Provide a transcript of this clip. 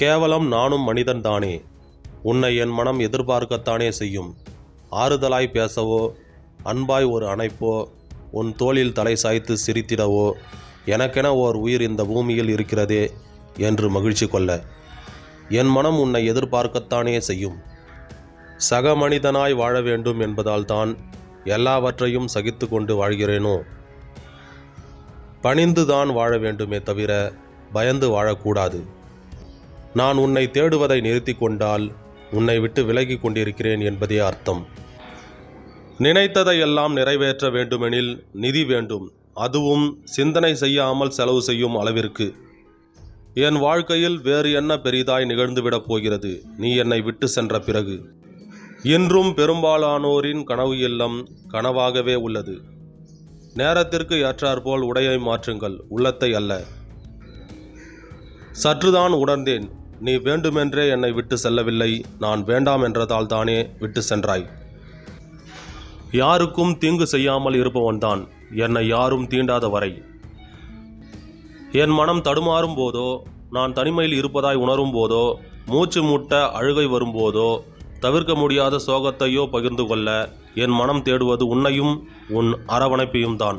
கேவலம் நானும் மனிதன் தானே. உன்னை என் மனம் எதிர்பார்க்கத்தானே செய்யும். ஆறுதலாய் பேசவோ அன்பாய் ஒரு அணைப்போ உன் தோளில் தலை சாய்த்து சிரித்திடவோ எனக்கென ஓர் உயிர் இந்த பூமியில் இருக்கிறதே என்று மகிழ்ச்சி கொள்ள. என் மனம் உன்னை எதிர்பார்க்கத்தானே செய்யும். சக மனிதனாய் வாழ வேண்டும் என்பதால் தான் எல்லாவற்றையும் சகித்து கொண்டு வாழ்கிறேனோ? பணிந்துதான் வாழ வேண்டுமே தவிர பயந்து வாழக்கூடாது. நான் உன்னை தேடுவதை நிறுத்தி கொண்டால் உன்னை விட்டு விலகி கொண்டிருக்கிறேன் என்பதே அர்த்தம். நினைத்ததை எல்லாம் நிறைவேற்ற வேண்டுமெனில் நிதி வேண்டும். அதுவும் சிந்தனை செய்யாமல் செலவு செய்யும் அளவிற்கு. என் வாழ்க்கையில் வேறு என்ன பெரிதாய் நிகழ்ந்துவிடப் போகிறது? நீ என்னை விட்டு சென்ற பிறகு. இன்றும் பெரும்பாலானோரின் கனவு இல்லம் கனவாகவே உள்ளது. நேரத்திற்கு ஏற்றாற்போல் உடையை மாற்றுங்கள். உள்ளத்தை அல்ல. சற்றுதான் உணர்ந்தேன். நீ வேண்டுமென்றே என்னை விட்டு செல்லவில்லை. நான் வேண்டாம் என்றதால் தானே விட்டு சென்றாய். யாருக்கும் தீங்கு செய்யாமல் இருப்பவன்தான். என்னை யாரும் தீண்டாத வரை. என் மனம் தடுமாறும் போதோ நான் தனிமையில் இருப்பதாய் உணரும் போதோ மூச்சு முட்ட அழுகை வரும்போதோ தவிர்க்க முடியாத சோகத்தையோ பகிர்ந்து கொள்ள என் மனம் தேடுவது உன்னையும் உன் அரவணைப்பையும் தான்.